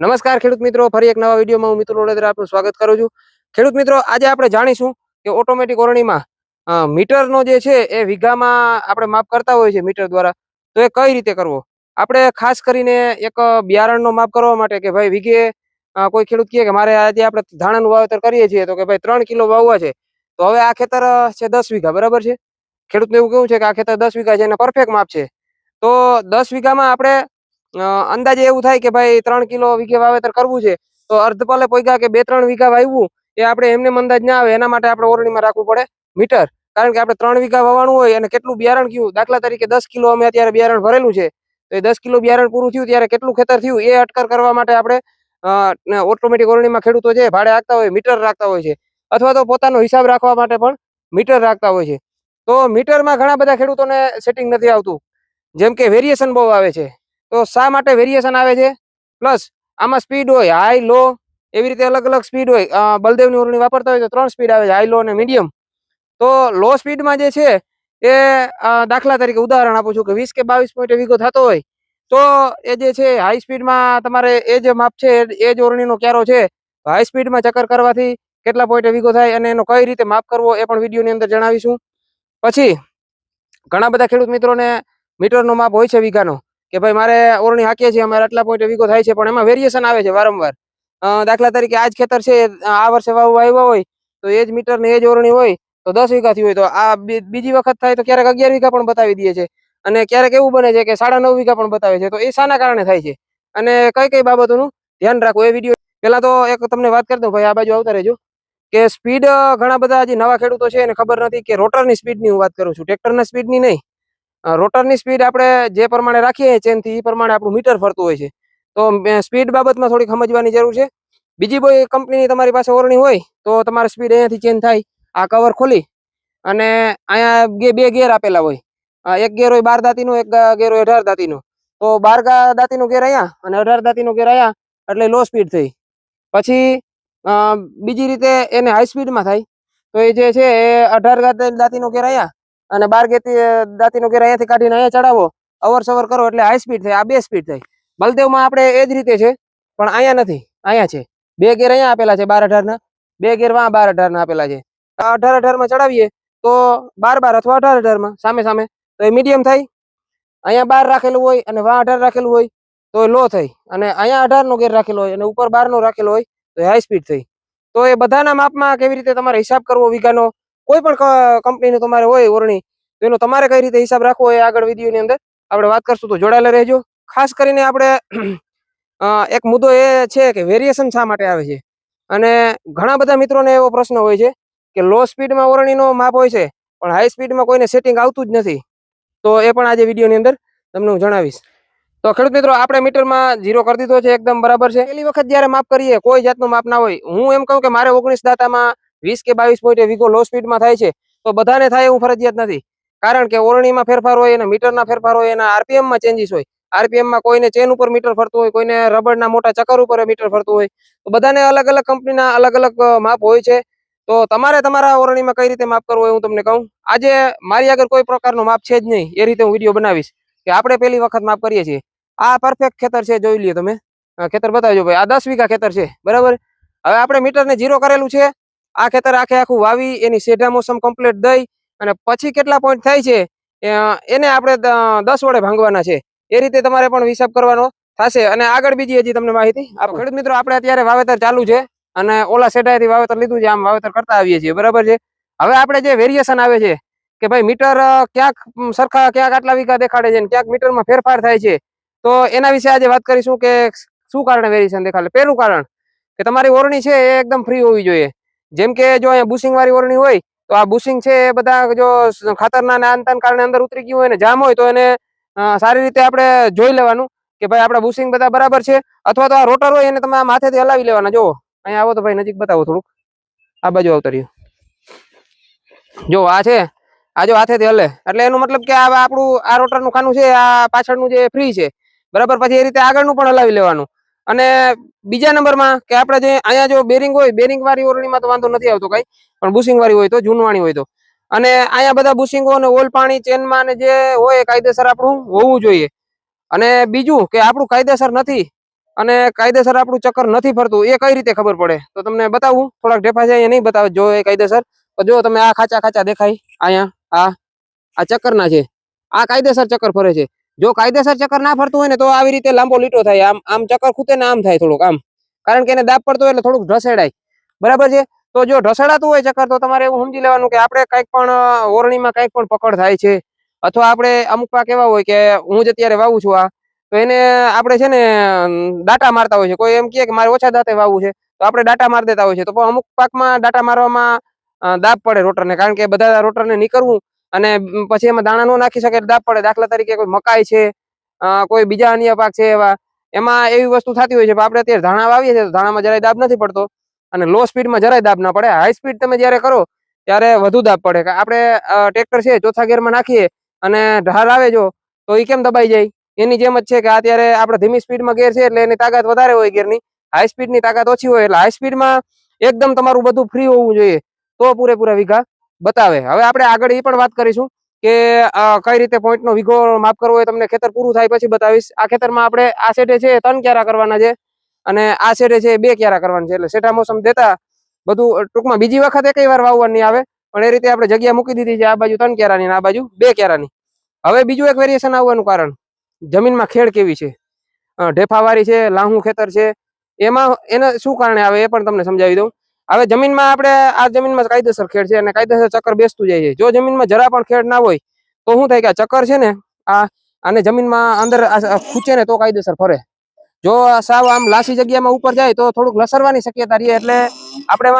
નમસ્કાર ખેડૂત મિત્રો, ફરી એક નવા વિડીયોમાં હું મિત્રો વડોદરા આપનું સ્વાગત કરું છું. ખેડૂત મિત્રો, આજે આપણે જાણીશું કે ઓટોમેટિક ઓરણીમાં મીટરનો જે છે એ વીઘામાં આપણે માપ કરતા હોઈએ છીએ મીટર દ્વારા. તો એ કઈ રીતે કરવો? આપણે ખાસ કરીને એક બિયારણનો માપ કરવા માટે કે ભાઈ વીઘે કોઈ ખેડૂત કહે કે મારે આજે આપણે ધાણાનું વાવેતર કરીએ છીએ તો કે ભાઈ ત્રણ કિલો વાવવા છે. તો હવે આ ખેતર છે દસ વીઘા, બરાબર છે? ખેડૂતને એવું કેવું છે કે આ ખેતર દસ વીઘા છે, એને પરફેક્ટ માપ છે. તો દસ વીઘામાં આપણે અંદાજે એવું થાય કે ભાઈ ત્રણ કિલો વીઘે વાવેતર કરવું છે, તો અર્ધપલે પોઈગા કે બે ત્રણ વીઘા વાવ્યું એ આપણે એમને અંદાજ ના આવે, એના માટે આપણે ઓરણીમાં રાખવું પડે મીટર. કારણ કે આપણે ત્રણ વીઘા વાવવાનું હોય અને કેટલું બિયારણ કયું, દાખલા તરીકે દસ કિલો અમે અત્યારે બિયારણ ભરેલું છે, તો એ દસ કિલો બિયારણ પૂરું થયું ત્યારે કેટલું ખેતર થયું, એ અટકર કરવા માટે આપણે ઓટોમેટિક ઓરણીમાં ખેડૂતો છે ભાડે રાખતા હોય, મીટર રાખતા હોય છે, અથવા તો પોતાનો હિસાબ રાખવા માટે પણ મીટર રાખતા હોય છે. તો મીટરમાં ઘણા બધા ખેડૂતોને સેટિંગ નથી આવતું, જેમ કે વેરિએશન બહુ આવે છે. તો શા માટે વેરિએશન આવે છે? પ્લસ આમાં સ્પીડ હોય હાઈ લો એવી રીતે અલગ અલગ સ્પીડ હોય. બલદેવની ઓરણી વાપરતા હોય તો ત્રણ સ્પીડ આવે છે હાઈ લો અને મીડિયમ તો લો સ્પીડમાં જે છે, એ દાખલા તરીકે ઉદાહરણ આપું છું કે વીસ કે બાવીસ પોઈન્ટ વીઘો થતો હોય, તો એ જે છે હાઈ સ્પીડમાં તમારે એ જે માપ છે, એ જ ઓરણીનો ક્યારો છે હાઈ સ્પીડમાં ચક્કર કરવાથી કેટલા પોઈન્ટે વીઘો થાય અને એનો કઈ રીતે માપ કરવો એ પણ વિડીયોની અંદર જણાવીશું. પછી, ઘણા બધા ખેડૂત મિત્રોને મીટરનો માપ હોય છે વીઘાનો. કે ભાઈ મારે ઓરણી હાકીએ છીએ, અમારે આટલા પોઈન્ટ વીઘો થાય છે, પણ એમાં વેરિએશન આવે છે વારંવાર. દાખલા તરીકે આ જ ખેતર છે, આ વર્ષે વાવવા આવ્યા હોય, તો એ જ મીટર ને એ જ ઓરણી હોય, તો દસ વીઘાથી હોય, તો આ બીજી વખત થાય તો ક્યારેક અગિયાર વીઘા પણ બતાવી દે છે. અને ક્યારેક એવું બને છે કે સાડા નવ વીઘા પણ બતાવે છે, તો એ શાના કારણે થાય છે. અને કઈ કઈ બાબતોનું ધ્યાન રાખવું, એ વીડિયો પેલા તો એક તમને વાત કરી દઉં, ભાઈ આ બાજુ આવતા રહેજો. કે સ્પીડ ઘણા બધા જે નવા ખેડૂતો છે, એને ખબર નથી કે રોટરની સ્પીડની હું વાત કરું છું, ટ્રેક્ટરના સ્પીડની નહીં. રોટરની સ્પીડ આપણે જે પ્રમાણે રાખીએ ચેનથી એ પ્રમાણે આપણું મીટર ફરતું હોય છે. તો સ્પીડ બાબતમાં થોડીક સમજવાની જરૂર છે. બીજી કોઈ કંપનીની તમારી પાસે ઓરણી હોય, તો તમારે સ્પીડ અહીંયાથી ચેન્જ થાય, આ કવર ખોલી અને અહીંયા બે ગેર આપેલા હોય. એક ગેર હોય બાર દાંતીનો, એક ગેર હોય અઢાર દાંતીનો. તો બાર દાંતીનો ગેર અહીંયા અને અઢાર દાંતીનો ગેર અહીંયા, એટલે લો સ્પીડ થઈ. પછી બીજી રીતે એને હાઈ સ્પીડમાં થાય. તો એ જે છે, એ અઢાર દાંતીનો ગેર અહીંયા અને બાર ગેતી દાંતીનો ગેર અહીંયાથી કાઢીને અહીંયા ચડાવો. અવર સવર કરો એટલે હાઈ સ્પીડ થાય, આ બે સ્પીડ થાય. બલદેવમાં આપણે એ જ રીતે છે, પણ અહીંયા નથી, અહીંયા છે. બે ગેર અહીંયા આપેલા છે બાર અઢારના બે ગેર વાં બાર અઢારના આપેલા છે. અઢાર અઢારમાં ચડાવીએ તો બાર બાર અથવા અઢાર અઢારમાં સામે સામે તો એ મીડિયમ થાય. અહીંયા બાર રાખેલું હોય અને વાં અઢાર રાખેલું હોય, તો એ લો થઈ અને અહીંયા અઢારનો ગેર રાખેલો હોય અને ઉપર બારનો રાખેલો હોય, તો એ હાઈ સ્પીડ થઈ તો એ બધાના માપમાં કેવી રીતે તમારે હિસાબ કરવો, વીઘાનો? કોઈ પણ કંપનીનું તમારે હોય ઓરણી તો એનો તમારે કઈ રીતે હિસાબ રાખવો એ આગળ વિડીયોની અંદર આપણે વાત કરશું. તો જોડાયેલા રહેજો. ખાસ કરીને આપણે એક મુદ્દો એ છે કે વેરિએશન શા માટે આવે છે? અને ઘણા બધા મિત્રોને એવો પ્રશ્ન હોય છે કે લો સ્પીડમાં ઓરણીનો માપ હોય છે, પણ હાઈ સ્પીડમાં કોઈને સેટિંગ આવતું જ નથી. તો એ પણ આજે વિડીયોની અંદર તમને હું જણાવીશ. તો ખેડૂત મિત્રો, આપણે મીટરમાં ઝીરો કરી દીધો છે, એકદમ બરાબર છે. પહેલી વખત જ્યારે માપ કરીએ, કોઈ જાતનું માપ ના હોય. હું એમ કહું કે મારે ઓગણીસ દાતામાં વીસ કે બાવીસ પોઈન્ટ વીઘો લો સ્પીડમાં થાય છે, તો બધાને થાય એવું ફરજિયાત નથી. કારણ કે ઓરણીમાં ફેરફાર હોય, એના મીટરના ફેરફાર હોય, એના આરપીએમમાં ચેન્જીસ હોય. આરપીએમમાં કોઈને ચેન ઉપર મીટર ફરતું હોય, કોઈને રબરના મોટા ચક્કર ઉપર મીટર ફરતું હોય. તો બધાને અલગ અલગ કંપનીના અલગ અલગ માપ હોય છે. તો તમારે તમારા ઓરણીમાં કઈ રીતે માપ કરવું હોય, હું તમને કહું. આજે મારી આગળ કોઈ પ્રકારનો માપ છે જ નહીં. એ રીતે હું વીડિયો બનાવીશ. કે આપણે પહેલી વખત માપ કરીએ છીએ. આ પરફેક્ટ ખેતર છે, જોઈ લઈએ તમે. ખેતર બતાવજો ભાઈ. આ દસ વીઘા ખેતર છે. બરાબર? હવે આપણે મીટરને ઝીરો કરેલું છે. આ ખેતર આખે આખું વાવી એની સેઢા મોસમ કમ્પ્લીટ દઈ અને પછી કેટલા પોઈન્ટ થાય છે એને આપણે દસ વડે ભાંગવાના છે. એ રીતે તમારે પણ હિસાબ કરવાનો થશે. અને આગળ બીજી હજી તમને માહિતી ખેડૂત મિત્રો આપણે અત્યારે વાવેતર ચાલુ છે અને ઓલા શેઢાએથી વાવેતર લીધું છે આમ વાવેતર કરતા આવીએ છીએ. બરાબર છે? હવે આપણે જે વેરિએશન આવે છે કે ભાઈ મીટર ક્યાંક સરખા ક્યાંક આટલા વીઘા દેખાડે છે ક્યાંક મીટરમાં ફેરફાર થાય છે તો એના વિશે આજે વાત કરીશું કે શું કારણે વેરિએશન દેખાડે? પહેલું કારણ કે તમારી ઓરણી છે એ એકદમ ફ્રી હોવી જોઈએ. જેમ કે જો અહીંયા બુશિંગ વાળી ઓરણી હોય, તો આ બુશિંગ છે એ બધા જો ખાતરના ને આનતાન કારણે અંદર ઉતરી ગયું હોય ને જામ હોય, તો એને સારી રીતે આપણે જોઈ લેવાનું કે ભાઈ આપણા બુશિંગ બધા બરાબર છે, અથવા તો આ રોટર હોય એને તમે આ માથેથી હલાવી લેવાના. જુઓ, અહીંયા આવો તો ભાઈ નજીક બતાવો થોડુંક. આ બાજુ આવતર્યું જો, આ છે, આ જો હાથેથી હલે. એટલે એનો મતલબ કે આ આપણું, આ રોટરનું ખાનું છે, આ પાછળનું જે ફ્રી છે. બરાબર, પછી એ રીતે આગળનું પણ હલાવી લેવાનું. અને બીજા નંબરમાં કે આપણે જે અહીંયા જો બેરિંગ હોય બેરિંગ વાળી ઓરણીમાં તો વાંધો નથી આવતો કઈ, પણ બુશિંગ વાળી હોય તો, જૂનવાણી હોય તો. અને અહીંયા બધા બુશિંગો અને ઓલ પાણી ચેનમાં અને જે હોય કાયદેસર આપણું હોવું જોઈએ. અને બીજું કે આપણું કાયદેસર નથી અને કાયદેસર આપણું ચક્કર નથી ફરતું, એ કઈ રીતે ખબર પડે? તો તમને બતાવું, થોડાક ઢેફા અહીંયા નહીં બતાવે જો એ કાયદેસર. તો જો તમે આ ખાચા ખાચા દેખાય, અહીંયા આ આ ચક્કરના છે. આ કાયદેસર ચક્કર ફરે છે. જો કાયદેસર ચક્કર ના ફરતું હોય ને તો આવી રીતે લાંબો લીટો થાય. આમ આમ ચક્કર ખૂટે ને આમ થાય થોડુંક, આમ. કારણ કે એને દાબ પડતો એટલે થોડુંક ઢસેડાય. બરાબર છે? તો જો ઢસેડાતું હોય ચક્કર, તો તમારે એવું સમજી લેવાનું કે આપણે કંઈક પણ ઓરણીમાં કંઈક પણ પકડ થાય છે. અથવા આપણે અમુક પાક એવા હોય કે હું જ અત્યારે વાવું છું આ, તો એને આપણે છે ને ડાટા મારતા હોય છે. કોઈ એમ કહે કે મારે ઓછા દાંતે વાવવું છે, તો આપણે ડાટા મારી દેતા હોય છે. તો પણ અમુક પાકમાં દાટા મારવામાં દાબ પડે રોટરને. કારણ કે બધા રોટરને નીકળવું અને પછી એમાં દાણા ન નાખી શકે દાબ પડે દાખલા તરીકે કોઈ મકાઈ છે કોઈ બીજા અન્ય પાક છે એવા, એમાં એવી વસ્તુ થતી હોય છે, પણ આપણે અત્યારે ધાણા વાવીએ છીએ તો ધાણામાં જરાય દાબ નથી પડતો. અને લો સ્પીડમાં જરાય દાબ ના પડે. હાઈ સ્પીડ તમે જ્યારે કરો, ત્યારે વધુ દાબ પડે. આપણે ટ્રેક્ટર છે ચોથા ગેરમાં નાખીએ અને ઢાર આવે જો, તો એ કેમ દબાઈ જાય? એની જેમ જ છે કે અત્યારે આપણે ધીમી સ્પીડમાં ગેર છે એટલે એની તાકાત વધારે હોય ગેરની. હાઈ સ્પીડની તાકાત ઓછી હોય એટલે હાઈ સ્પીડમાં એકદમ તમારું બધું ફ્રી હોવું જોઈએ. તો પૂરેપૂરા વીઘા બતાવે. હવે આપણે આગળ એ પણ વાત કરીશું કે કઈ રીતે પોઈન્ટનો વીઘો માફ કરવો એ તમને ખેતર પૂરું થાય પછી બતાવીશ. આ ખેતરમાં આપણે આ સેટે છે ત્રણ ક્યારા કરવાના છે અને આ સેટે છે બે ક્યારા કરવાના છે. એટલે સેટા મોસમ દેતા બધું ટૂંકમાં બીજી વખત એક વાર વાવવાની આવે, પણ એ રીતે આપણે જગ્યા મૂકી દીધી છે આ બાજુ ત્રણ ક્યારાની આ બાજુ બે ક્યારાની. હવે બીજું એક વેરિએશન આવવાનું કારણ, જમીનમાં ખેડ કેવી છે? ઢેફાવારી છે, લાહું ખેતર છે, એમાં, એને શું કારણે આવે એ પણ તમને સમજાવી દઉં. હવે જમીનમાં આપણે આ જમીનમાં કાયદેસર ખેડ છે અને કાયદેસર ચક્કર બેસતું જાય છે. જો જમીનમાં જરા પણ ખેડ ના હોય, તો શું થાય કે આ ચક્કર છે ને, આ અને જમીનમાં અંદર ખૂંચે ને તો કાયદેસર ફરે. જો સાવ આમ લાસી જગ્યામાં ઉપર જાય તો થોડુંક લસરવાની શક્યતા રહે એટલે આપણે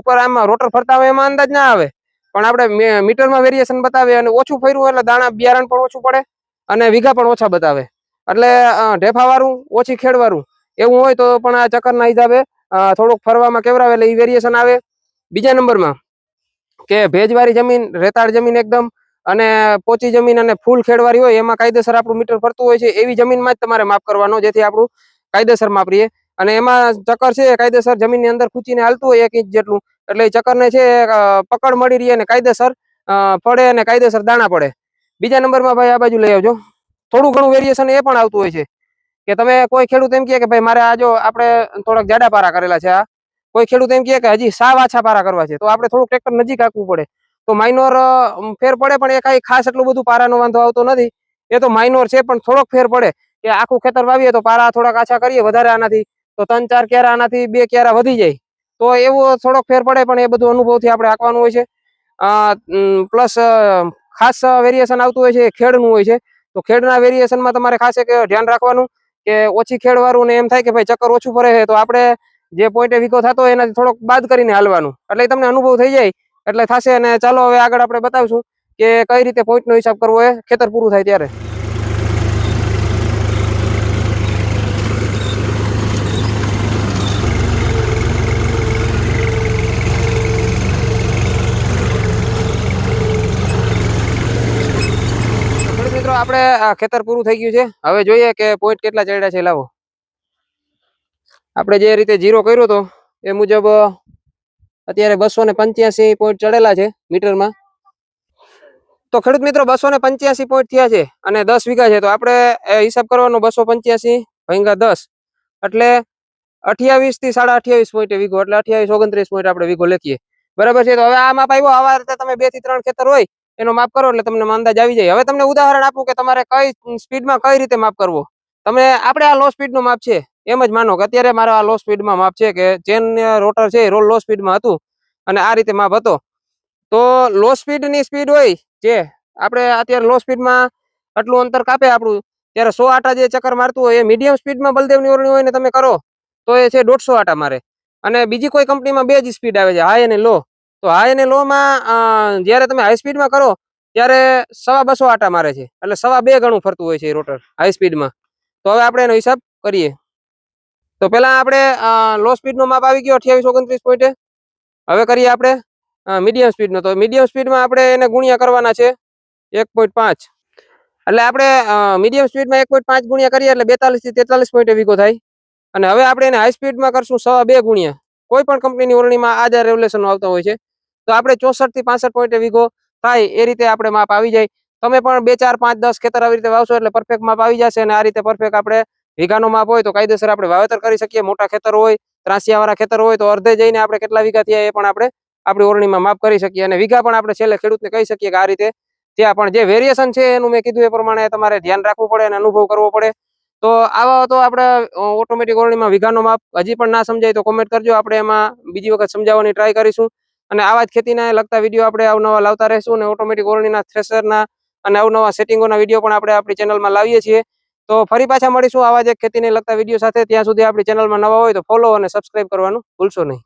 ઉપર આમ રોટર ફરતા હોય એમાં અંદાજ ના આવે. પણ આપણે મીટરમાં વેરિએશન બતાવે અને ઓછું ફર્યું એટલે દાણા બિયારણ પણ ઓછું પડે અને વીઘા પણ ઓછા બતાવે. એટલે ઢેફાવાળું, ઓછી ખેડવાળું એવું હોય તો પણ આ ચક્કરના હિસાબે થોડુંક ફરવામાં કેવરાવે એટલે એ વેરિએશન આવે. બીજા નંબરમાં કે ભેજવાળી જમીન, રેતાળ જમીન એકદમ અને પોચી જમીન અને ફૂલ ખેડવાળી હોય એમાં કાયદેસર આપણું મીટર ફરતું હોય છે. એવી જમીનમાં જ તમારે માપ કરવાનો, જેથી આપણું કાયદેસર માપ રહીએ અને એમાં ચક્કર છે, કાયદેસર જમીનની અંદર ખૂંચીને હાલતું હોય એક ઇંચ જેટલું. એટલે એ ચક્કરને છે પકડ મળી રહી અને કાયદેસર પડે અને કાયદેસર દાણા પડે. બીજા નંબરમાં ભાઈ આ બાજુ લઈ આવજો. થોડું ઘણું વેરિએશન એ પણ આવતું હોય છે. કે તમે કોઈ ખેડૂત એમ કહે કે ભાઈ મારે આ જો આપણે થોડાક જાડા પારા કરેલા છે આ. કોઈ ખેડૂત એમ કહે કે હજી સાવ આછા પારા કરવા છે. તો આપણે થોડુંક ટ્રેક્ટર નજીક આંકવું પડે. તો માઇનોર ફેર પડે પણ એ કાંઈ ખાસ એટલું બધું પારાનો વાંધો આવતો નથી. એ તો માઇનોર છે પણ થોડોક ફેર પડે. કે આખું ખેતર વાવીએ તો પારા થોડાક આછા કરીએ વધારે આનાથી. તો ત્રણ ચાર ક્યારા આનાથી બે ક્યારા વધી જાય. તો એવો થોડોક ફેર પડે પણ એ બધું અનુભવથી આપણે આંકવાનું હોય છે. પ્લસ ખાસ વેરિએશન આવતું હોય છે ખેડનું હોય છે. તો ખેડના વેરિએશનમાં તમારે ખાસ એક ધ્યાન રાખવાનું. કે ઓછી ખેડવાળું ને એમ થાય કે ભાઈ ચક્કર ઓછું ફરે છે, તો આપણે જે પોઈન્ટે વીકો થતો હોય એનાથી થોડોક બાદ કરીને હાલવાનું. એટલે તમને અનુભવ થઈ જાય. એટલે થશે અને ચાલો હવે આગળ આપણે બતાવશું કે કઈ રીતે પોઈન્ટનો હિસાબ કરવો એ ખેતર પૂરું થાય ત્યારે ખેડૂત મિત્રો આપણે ખેતર પૂરું થઈ ગયું છે. હવે જોઈએ કે પોઈન્ટ કેટલા ચડ્યા છે, લાવો. આપણે જે રીતે જીરો કર્યો હતો, એ મુજબ અત્યારે બસો ને પંચ્યાસી પોઈન્ટ ચડેલા છે મીટરમાં. તો ખેડૂત મિત્રો, બસો ને પંચ્યાસી પોઈન્ટ થયા છે અને દસ વીઘા છે. તો આપણે હિસાબ કરવાનો બસો પંચ્યાસી ભાંગા દસ. એટલે અઠ્યાવીસથી સાડા અઠ્યાવીસ પોઈન્ટ વીઘો. એટલે અઠ્યાવીસ ઓગણત્રીસ પોઈન્ટ આપણે વીઘો લખીએ. બરાબર છે? તો હવે આ માપ આવ્યો આવા રીતે તમે બેથી ત્રણ ખેતર હોય એનો માપ કરો એટલે તમને અંદાજ આવી જાય. હવે તમને ઉદાહરણ આપું કે તમારે કઈ સ્પીડમાં કઈ રીતે માપ કરવો? તમે આપણે આ લો સ્પીડનું માપ છે, એમ જ માનો કે અત્યારે મારો આ લો સ્પીડમાં માપ છે કે ચેન રોટર છે રોલ લો સ્પીડમાં હતું અને આ રીતે માપ હતો. તો લો સ્પીડની સ્પીડ હોય જે આપણે અત્યારે લો સ્પીડમાં આટલું અંતર કાપે આપણું, ત્યારે સો આટા જે ચક્કર મારતું હોય એ મીડિયમ સ્પીડમાં બલદેવની ઓરણી હોય ને તમે કરો, તો એ છે દોઢસો આટા મારે. અને બીજી કોઈ કંપનીમાં બે જ સ્પીડ આવે છે હાઈ અને લો તો હાઈ અને લોમાં જ્યારે તમે હાઈ સ્પીડમાં કરો, ત્યારે સવા બસો આટા મારે છે. એટલે સવા બે ગણું ફરતું હોય છે રોટર હાઈ સ્પીડમાં તો હવે આપણે એનો હિસાબ કરીએ. તો પહેલાં આપણે લો સ્પીડનો માપ આવી ગયો, અઠ્યાવીસ, ઓગણત્રીસ પોઈન્ટે હવે કરીએ આપણે મીડિયમ સ્પીડનો તો મીડિયમ સ્પીડમાં આપણે એને ગુણ્યા કરવાના છે એક પોઈન્ટ પાંચ. એટલે આપણે મીડિયમ સ્પીડમાં એક પોઈન્ટ પાંચ ગુણ્યા કરીએ, એટલે બેતાલીસથી તેતાલીસ પોઈન્ટે વીઘો થાય. અને હવે આપણે એને હાઈ સ્પીડમાં કરશું સવા બે ગુણ્યા. કોઈ પણ કંપનીની ઓરણીમાં આ જ રેગ્યુલેશન આવતા હોય છે. તો આપણે ચોસઠથી પાસઠ પોઈન્ટે વીઘો થાય, એ રીતે આપણે માપ આવી જાય. તમે પણ બે, ચાર, પાંચ, દસ ખેતર આવી રીતે વાવશો એટલે પરફેક્ટ માપ આવી જશે અને આ રીતે પરફેક્ટ આપણે વીઘાનો માપ હોય તો કાયદેસર આપણે વાવેતર કરી શકીએ. મોટા ખેતર હોય, ત્રાસિયાવાળા ખેતર હોય તો અર્ધે જઈને આપણે કેટલા વીઘા થયા એ પણ આપણે આપણી ઓરણીમાં માપ કરી શકીએ અને વીઘા પણ આપણે છેલ્લે ખેડૂતને કહી શકીએ કે આ રીતે ત્યાં પણ જે વેરિએશન છે એનું મેં કીધું એ પ્રમાણે તમારે ધ્યાન રાખવું પડે અને અનુભવ કરવો પડે. તો આવા તો આપણે ઓટોમેટિક ઓરણીમાં વીઘાનો માપ હજી પણ ના સમજાય તો કોમેન્ટ કરજો. આપણે એમાં બીજી વખત સમજાવવાની ટ્રાય કરીશું. અને આવા જ ખેતીને લગતા વીડિયો આપણે અવનવા લાવતા રહીશું અને ઓટોમેટિક ઓરણીના થ્રેસરના અને અવનવા સેટિંગોના વીડિયો પણ આપણે આપણી ચેનલમાં લાવીએ છીએ. તો ફરી પાછા મળીશું આવા જ એક ખેતીને લગતા વીડિયો સાથે. ત્યાં સુધી આપણી ચેનલમાં નવા હોય તો ફોલો અને સબસ્ક્રાઇબ કરવાનું ભૂલશો નહીં.